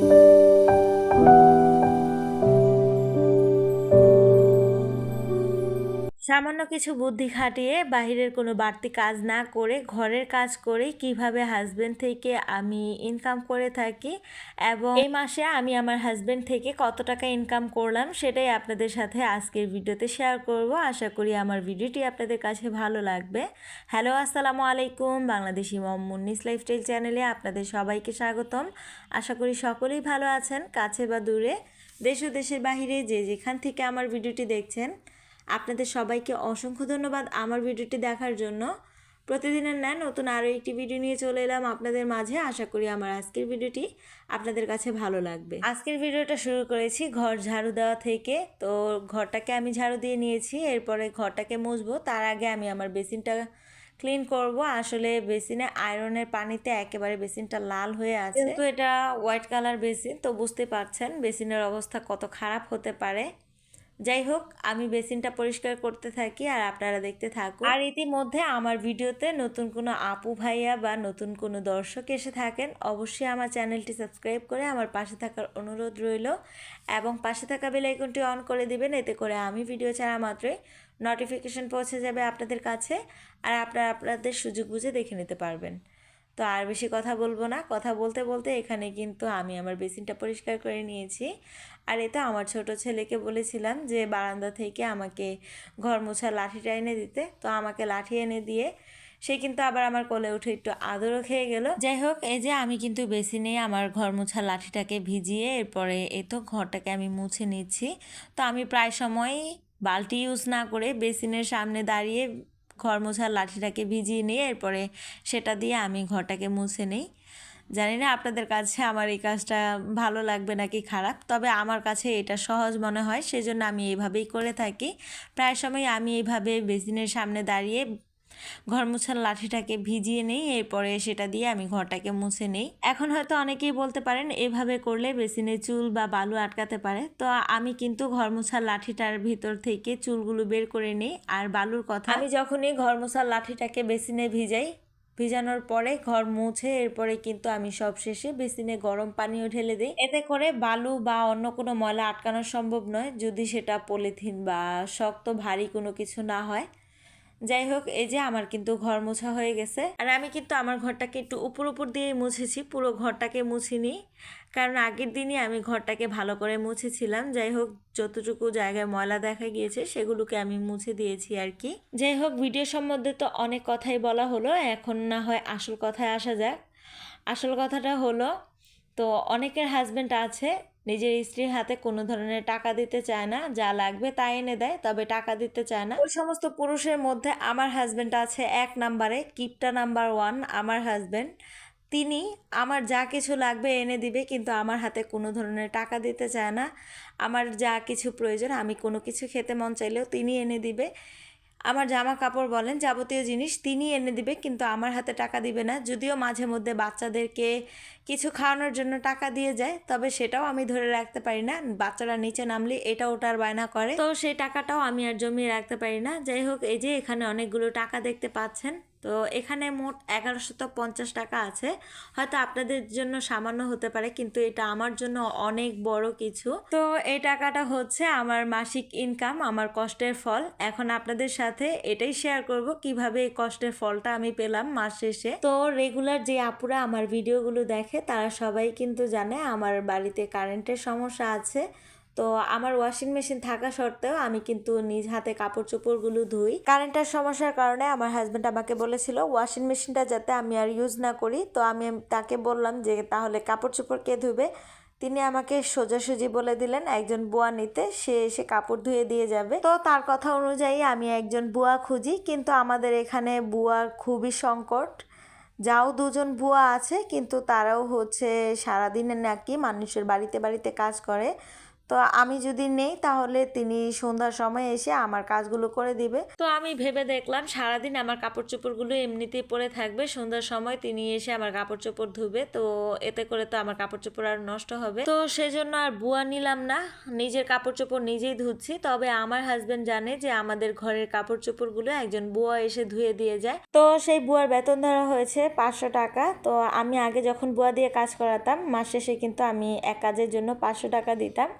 Thank you. সামান্য কিছু বুদ্ধি খাটিয়ে বাহিরের কোনো বাড়তি কাজ না করে ঘরের কাজ করে কীভাবে হাজবেন্ড থেকে আমি ইনকাম করে থাকি এবং এই মাসে আমি আমার হাজবেন্ড থেকে কত টাকা ইনকাম করলাম সেটাই আপনাদের সাথে আজকের ভিডিওতে শেয়ার করব। আশা করি আমার ভিডিওটি আপনাদের কাছে ভালো লাগবে। হ্যালো আসসালামু আলাইকুম। বাংলাদেশি মম লাইফস্টাইল চ্যানেলে আপনাদের সবাইকে স্বাগতম। আশা করি সকলেই ভালো আছেন, কাছে বা দূরে। দেশ ও দেশের বাহিরে যে যেখান থেকে আমার ভিডিওটি দেখছেন আপনাদের সবাইকে অসংখ্য ধন্যবাদ আমার ভিডিওটি দেখার জন্য। প্রতিদিনের ন্যায় নতুন আরও একটি ভিডিও নিয়ে চলে এলাম আপনাদের মাঝে। আশা করি আমার আজকের ভিডিওটি আপনাদের কাছে ভালো লাগবে। আজকের ভিডিওটা শুরু করেছি ঘর ঝাড়ু দেওয়া থেকে। তো ঘরটাকে আমি ঝাড়ু দিয়ে নিয়েছি, এরপরে ঘরটাকে মুছবো। তার আগে আমি আমার বেসিনটা ক্লিন করব। আসলে বেসিনে আয়রনের পানিতে একেবারে বেসিনটা লাল হয়ে আছে। তো এটা হোয়াইট কালার বেসিন, তো বুঝতে পারছেন বেসিনের অবস্থা কত খারাপ হতে পারে। যাই হোক, আমি বেসিনটা পরিষ্কার করতে থাকি আর আপনারা দেখতে থাকুন। আর ইতিমধ্যে আমার ভিডিওতে নতুন কোনো আপু ভাইয়া বা নতুন কোনো দর্শক এসে থাকেন, অবশ্যই আমার চ্যানেলটি সাবস্ক্রাইব করে আমার পাশে থাকার অনুরোধ রইল এবং পাশে থাকা বেল আইকনটি অন করে দিবেন, এতে করে আমি ভিডিও ছাড়া মাত্রই নোটিফিকেশন পৌঁছে যাবে আপনাদের কাছে আর আপনারা আপনাদের সুযোগ বুঝে দেখে নিতে পারবেন। তো আর বেশি কথা বলব না। কথা বলতে বলতে এখানে কিন্তু আমি আমার বেসিনটা পরিষ্কার করে নিয়েছি। আর এতে আমার ছোট ছেলেকে বলেছিলাম যে বারান্দা থেকে আমাকে ঘর মোছার লাঠিটা এনে দিতে। তো আমাকে লাঠি এনে দিয়ে সে কিন্তু আবার আমার কোলে উঠে একটু আদরও খেয়ে গেল। যাই হোক, এই যে আমি কিন্তু বেসিনে আমার ঘর মোছা লাঠিটাকে ভিজিয়ে এরপরে এই তো ঘরটাকে আমি মুছে নিচ্ছি। তো আমি প্রায় সময় বালতি ইউজ না করে বেসিনের সামনে দাঁড়িয়ে ঘর মোছার লাঠিটাকে ভিজিয়ে নিয়ে এরপরে সেটা দিয়ে আমি ঘরটাকে মুছে নিই। জানি না আপনাদের কাছে আমার এই কাজটা ভালো লাগবে নাকি খারাপ, তবে আমার কাছে এটা সহজ মনে হয়, সেজন্য আমি এভাবেই করে থাকি। প্রায় সময় আমি এইভাবে বেসিনের সামনে দাঁড়িয়ে ঘর মোছার লাঠিটাকে ভিজিয়ে নিই, এরপরে সেটা দিয়ে আমি ঘরটাকে মুছে নিই। এখন হয়তো অনেকেই বলতে পারেন, এভাবে করলে বেসিনে চুল বা বালু আটকাতে পারে। তো আমি কিন্তু ঘর মোছার লাঠিটার ভিতর থেকে চুলগুলো বের করে নিই। আর বালুর কথা, আমি যখনই ঘর মোছার লাঠিটাকে বেসিনে ভিজাই, ভিজানোর পরে ঘর মুছে, এরপরে কিন্তু আমি সব শেষে বেসিনে গরম পানিও ঢেলে দিই। এতে করে বালু বা অন্য কোনো ময়লা আটকানো সম্ভব নয়। যদি সেটা পলিথিন বা শক্ত ভারী কোনো কিছু না হয় যাই হোক, এই যে আমার কিন্তু ঘর মোছা হয়ে গেছে। আর আমি কিন্তু আমার ঘরটাকে একটু উপর উপর দিয়ে মুছেছি, পুরো ঘরটাকে মুছিনি। কারণ আগের দিনই আমি ঘরটাকে ভালো করে মুছেছিলাম। যাই হোক, যতটুকু জায়গায় ময়লা দেখা গিয়েছে, সেগুলোকে আমি মুছে দিয়েছি আর কি। যাই হোক, ভিডিও সম্বন্ধে তো অনেক কথাই বলা হলো, এখন না হয় আসল কথায় আসা যাক। আসল কথাটা হলো, তো অনেকের হাজব্যান্ড আছে নিজের স্ত্রীর হাতে কোনো ধরনের টাকা দিতে চায় না, যা লাগবে তা এনে দেয়, তবে টাকা দিতে চায় না। ওই সমস্ত পুরুষের মধ্যে আমার হাজব্যান্ড আছে এক নাম্বারে কিপটা নাম্বার ওয়ান আমার হাজব্যান্ড তিনি আমার যা কিছু লাগবে এনে দিবে, কিন্তু আমার হাতে কোনো ধরনের টাকা দিতে চায় না। আমার যা কিছু প্রয়োজন, আমি কোনো কিছু খেতে মন চাইলেও তিনি এনে দিবে। আমার জামা কাপড় বলেন, যাবতীয় জিনিস তিনি এনে দিবে, কিন্তু আমার হাতে টাকা দিবে না। যদিও মাঝে মধ্যে বাচ্চাদেরকে কিছু খাওয়ানোর জন্য টাকা দিয়ে যায়, তবে সেটাও আমি ধরে রাখতে পারি না। বাচ্চারা নিচে নামলে এটা ওটার বায়না করে। তো সেই টাকাটাও আমি আর জমিয়ে রাখতে পারি না। যাই হোক, এই যে এখানে অনেকগুলো টাকা দেখতে পাচ্ছেন। তো এখানে মোট এগারোশত পঞ্চাশ টাকা আছে। হয়তো আপনাদের জন্য সামান্য হতে পারে, কিন্তু এটা আমার জন্য অনেক বড় কিছু। তো এই টাকাটা হচ্ছে আমার মাসিক ইনকাম আমার কষ্টের ফল। এখন আপনাদের সাথে এটাই শেয়ার করব, কীভাবে এই কষ্টের ফলটা আমি পেলাম মাস শেষে। তো রেগুলার যে আপুরা আমার ভিডিওগুলো দেখে, তারা সবাই কিন্তু জানে আমার বাড়িতে কারেন্টের সমস্যা আছে। তো আমার ওয়াশিং মেশিন থাকা সত্ত্বেও আমি কিন্তু নিজ হাতে কাপড় চোপড়গুলো ধুই। কারেন্টের সমস্যার কারণে আমার হাজব্যান্ড আমাকে বলেছিল ওয়াশিং মেশিনটা যাতে আমি আর ইউজ না করি। তো আমি তাকে বললাম যে, তাহলে কাপড় চোপড় কে ধুবে? তিনি আমাকে সোজাসুজি বলে দিলেন, একজন বুয়া নিতে, সে এসে কাপড় ধুয়ে দিয়ে যাবে। তো তার কথা অনুযায়ী আমি একজন বুয়া খুঁজি, কিন্তু আমাদের এখানে বুয়ার খুবই সংকট। যাও দুজন বুয়া আছে, কিন্তু তারাও হচ্ছে সারাদিনে নাকি, মানুষের বাড়িতে বাড়িতে কাজ করে। তো আমি যদি নেই, তাহলে তিনি সন্ধ্যার সময় এসে আমার কাজগুলো করে দিবে। তো আমি ভেবে দেখলাম, সারাদিন আমার কাপড় চোপড়গুলো এমনিতেই পরে থাকবে। সন্ধ্যার সময় তিনি এসে আমার কাপড় চোপড় ধুবে, তো এতে করে তো আমার কাপড় চোপড় আর নষ্ট হবে। তো সেজন্য আর বুয়া নিলাম না, নিজের কাপড় চোপড় নিজেই ধুচ্ছি। তবে আমার হাজবেন্ড জানে যে আমাদের ঘরের কাপড় চোপড়গুলো একজন বুয়া এসে ধুয়ে দিয়ে যায়। তো সেই বুয়ার বেতন ধরা হয়েছে পাঁচশো টাকা। তো আমি আগে যখন বুয়া দিয়ে কাজ করাতাম, মাস শেষে কিন্তু আমি এক কাজের জন্য পাঁচশো টাকা দিতাম।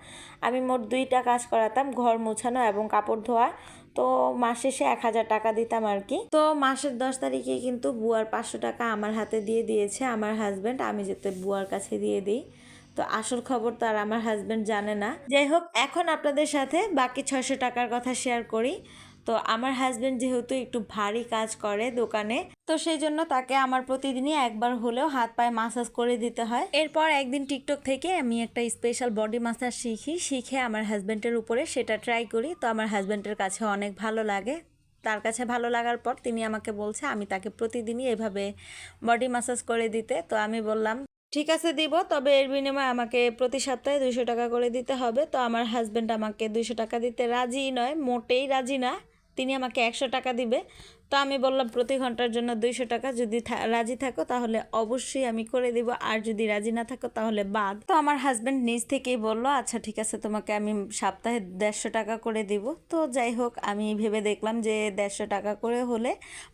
আমি মোট দুইটা কাজ করাতাম, ঘর মোছানো এবং কাপড় ধোয়া। তো মাসে সে এক হাজার টাকা দিতাম আর কি। তো মাসের দশ তারিখে কিন্তু বুয়ার পাঁচশো টাকা আমার হাতে দিয়ে দিয়েছে আমার হাজব্যান্ড আমি যেতে বুয়ার কাছে দিয়ে দিই। তো আসল খবর তো আর আমার হাজব্যান্ড জানে না। যাই হোক, এখন আপনাদের সাথে বাকি ছয়শো টাকার কথা শেয়ার করি। তো আমার হাজব্যান্ড যেহেতু একটু ভারী কাজ করে দোকানে, তো সেই জন্য তাকে আমার প্রতিদিনই একবার হলেও হাত পায়ে মাসাজ করে দিতে হয়। এরপর একদিন টিকটক থেকে আমি একটা স্পেশাল বডি মাসাজ শিখি, শিখে আমার হাজব্যান্ডের উপরে সেটা ট্রাই করি। তো আমার হাজব্যান্ডের কাছে অনেক ভালো লাগে। তার কাছে ভালো লাগার পর তিনি আমাকে বলছে, আমি তাকে প্রতিদিনই এভাবে বডি মাসাজ করে দিতে। তো আমি বললাম, ঠিক আছে দিব, তবে এর বিনিময়ে আমাকে প্রতি সপ্তাহে দুইশো টাকা করে দিতে হবে। তো আমার হাজব্যান্ড আমাকে দুইশো টাকা দিতে রাজি নয়, মোটেই রাজি না। তিনি আমাকে একশো টাকা দিবে। তো আমি বললাম, প্রতি ঘণ্টার জন্য দুইশো টাকা যদি রাজি থাকো তাহলে অবশ্যই আমি করে দিব। আর যদি রাজি না থাকো তাহলে বাদ। তো আমার হাজব্যান্ড নিজ থেকেই বলল আচ্ছা ঠিক আছে, তোমাকে আমি সপ্তাহে দেড়শো টাকা করে দিব। তো যাই হোক, আমি ভেবে দেখলাম যে দেড়শো টাকা করে হলে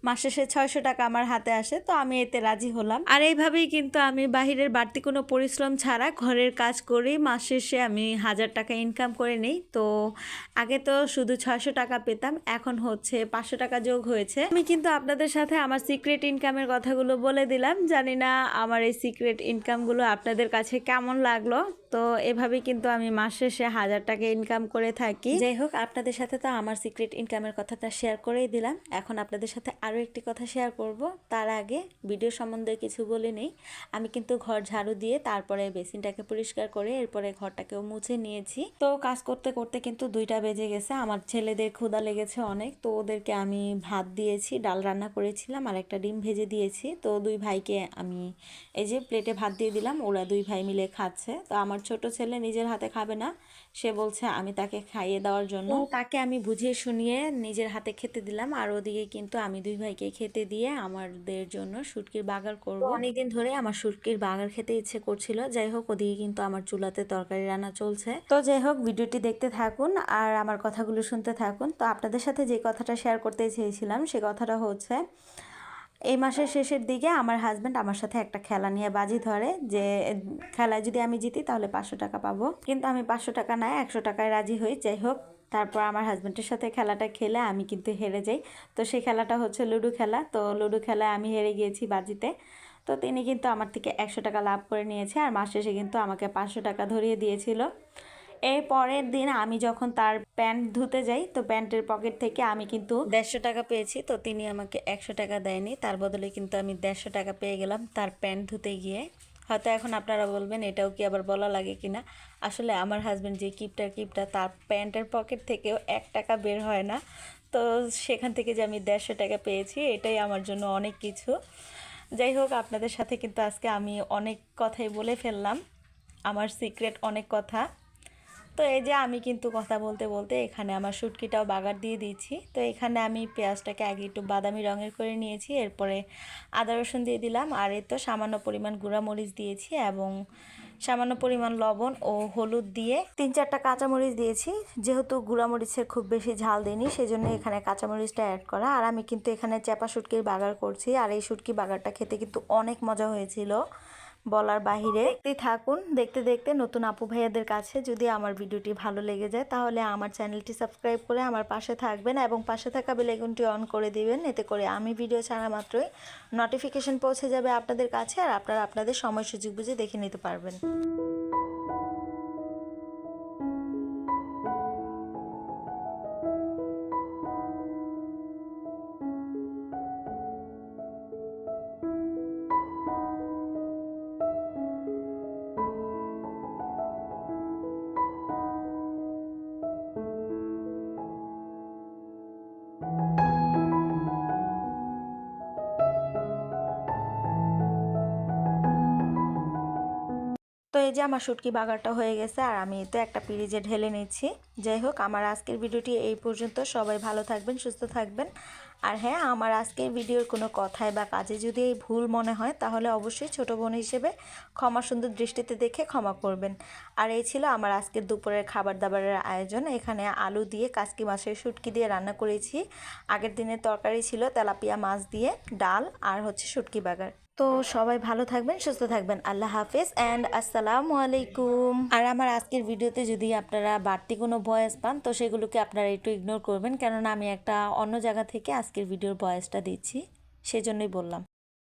মাসে সে ছয়শো টাকা আমার হাতে আসে। তো আমি এতে রাজি হলাম। আর এইভাবেই কিন্তু আমি বাহিরের বাড়তি কোনো পরিশ্রম ছাড়া ঘরের কাজ করেই মাস শেষে আমি হাজার টাকা ইনকাম করে নিই। তো আগে তো শুধু ছয়শো টাকা পেতাম, এখন হচ্ছে পাঁচশো টাকা যোগ হয়েছে। আমি কিন্তু আপনাদের সাথে আমার সিক্রেট ইনকামের কথাগুলো বলে দিলাম। জানি না আমার এই সিক্রেট ইনকামগুলো আপনাদের কাছে কেমন লাগল। তো এভাবেই কিন্তু আমি মাস শেষে হাজার টাকা ইনকাম করে থাকি। যাই হোক, আপনাদের সাথে তো আমার সিক্রেট ইনকামের কথাটা শেয়ার করেই দিলাম। এখন আপনাদের সাথে আরও একটি কথা শেয়ার করব। তার আগে ভিডিও সম্বন্ধে কিছু বলে নেই। আমি কিন্তু ঘর ঝাড়ু দিয়ে তারপরে বেসিনটাকে পরিষ্কার করে এরপরে ঘরটাকেও মুছে নিয়েছি। তো কাজ করতে করতে কিন্তু দুইটা বেজে গেছে। আমার ছেলেদের ক্ষুধা লেগেছে অনেক। তো ওদেরকে আমি ভাত দিয়েছি, ডাল রান্না করেছিলাম, আর একটা ডিম ভেজে দিয়েছি। তো দুই ভাইকে আমি এই যে প্লেটে ভাত দিয়ে দিলাম, ওরা দুই ভাই মিলে খাচ্ছে। তো আমার ছোট ছেলে নিজের হাতে খাবে না সে বলছে আমি তাকে খাইয়ে দেওয়ার জন্য। তাকে আমি বুঝিয়ে শুনিয়ে নিজের হাতে খেতে দিলাম। আর ওদিকে কিন্তু আমি দুই ভাইকে খেতে দিয়ে আমাদের জন্য শুটকির বাগার করব। অনেকদিন ধরে আমার শুটকির বাগার খেতে ইচ্ছে করছিল। যাই হোক ওদিকে কিন্তু আমার চুলাতে তরকারি রান্না চলছে। তো যাই হোক ভিডিওটি দেখতে থাকুন আর আমার কথাগুলো শুনতে থাকুন। তো আপনাদের সাথে যে কথাটা শেয়ার করতে চেয়েছিলাম সে কথাটা হচ্ছে এই মাসের শেষের দিকে আমার হাজব্যান্ড আমার সাথে একটা খেলা নিয়ে বাজি ধরে যে, খেলায় যদি আমি জিতি তাহলে পাঁচশো টাকা পাবো। কিন্তু আমি পাঁচশো টাকা নয় একশো টাকায় রাজি হই, যাই হোক। তারপর আমার হাজব্যান্ডের সাথে খেলাটা খেলে আমি কিন্তু হেরে যাই। তো সেই খেলাটা হচ্ছে লুডো খেলা। তো লুডো খেলায় আমি হেরে গিয়েছি বাজিতে। তো তিনি কিন্তু আমার থেকে একশো টাকা লাভ করে নিয়েছে। আর মাস শেষে কিন্তু আমাকে পাঁচশো টাকা ধরিয়ে দিয়েছিল। এর পরের দিন আমি যখন তার প্যান্ট ধুতে যাই, তো প্যান্টের পকেট থেকে আমি কিন্তু দেড়শো টাকা পেয়েছি। তো তিনি আমাকে একশো টাকা দেয়নি। তার বদলে কিন্তু আমি দেড়শো টাকা পেয়ে গেলাম তার প্যান্ট ধুতে গিয়ে। হয়তো এখন আপনারা বলবেন, এটাও কি আবার বলা লাগে কিনা আসলে আমার হাজব্যান্ড যে কিপটার কিপটা তার প্যান্টের পকেট থেকেও এক টাকা বের হয় না। তো সেখান থেকে যে আমি দেড়শো টাকা পেয়েছি, এটাই আমার জন্য অনেক কিছু। যাই হোক, আপনাদের সাথে কিন্তু আজকে আমি অনেক কথাই বলে ফেললাম। আমার সিক্রেট অনেক কথা। তো এই যে আমি কিন্তু কথা বলতে বলতে এখানে আমার শুটকিটাও বাগার দিয়ে দিয়েছি। তো এখানে আমি পেঁয়াজটাকে আগে একটু বাদামি রঙের করে নিয়েছি, এরপরে আদা রসুন দিয়ে দিলাম, আর এই তো সামান্য পরিমাণ গুঁড়ামরিচ দিয়েছি এবং সামান্য পরিমাণ লবণ ও হলুদ দিয়ে তিন চারটা কাঁচামরিচ দিয়েছি। যেহেতু গুঁড়ামরিচের খুব বেশি ঝাল দিইনি সেই জন্য এখানে কাঁচামরিচটা অ্যাড করা। আর আমি কিন্তু এখানে চেপা শুটকির বাগার করছি, আর এই শুটকি বাগারটা খেতে কিন্তু অনেক মজা হয়েছিল। বলার বাহিরে। দেখতেই থাকুন, দেখতে দেখতে নতুন আপু ভাইয়াদের কাছে যদি আমার ভিডিওটি ভালো লেগে যায়, তাহলে আমার চ্যানেলটি সাবস্ক্রাইব করে আমার পাশে থাকবেন এবং পাশে থাকা বেলাইকনটি অন করে দিবেন, এতে করে আমি ভিডিও ছাড়া মাত্রই নোটিফিকেশন পৌঁছে যাবে আপনাদের কাছে আর আপনারা আপনাদের সময় সুযোগ বুঝে দেখে নিতে পারবেন। এই যে আমার শুটকি বাগারটা হয়ে গেছে আর আমি তো একটা পিরিজে ঢেলে নিচ্ছি যাই হোক, আমার আজকের ভিডিওটি এই পর্যন্ত। সবাই ভালো থাকবেন, সুস্থ থাকবেন। আর হ্যাঁ আমার আজকের ভিডিওর কোনো কথায় বা কাজে যদি এই ভুল মনে হয়, তাহলে অবশ্যই ছোট বোন হিসেবে ক্ষমা সুন্দর দৃষ্টিতে দেখে ক্ষমা করবেন। আর এই ছিল আমার আজকের দুপুরের খাবার দাবারের আয়োজন। এখানে আলু দিয়ে কাসকি মাছের শুটকি দিয়ে রান্না করেছি। আগের দিনের তরকারি ছিল তেলাপিয়া মাছ দিয়ে, ডাল আর হচ্ছে শুটকি বাগার। তো সবাই ভালো থাকবেন, সুস্থ থাকবেন। আল্লাহ হাফেজ অ্যান্ড আসসালামু আলাইকুম। আর আমার আজকের ভিডিওতে যদি আপনারা বাড়তি কোনো ভয়েস পান, তো সেগুলোকে আপনারা একটু ইগনোর করবেন। কেননা আমি একটা অন্য জায়গা থেকে আজকের ভিডিওর ভয়েসটা দিচ্ছি, সেজন্যই বললাম।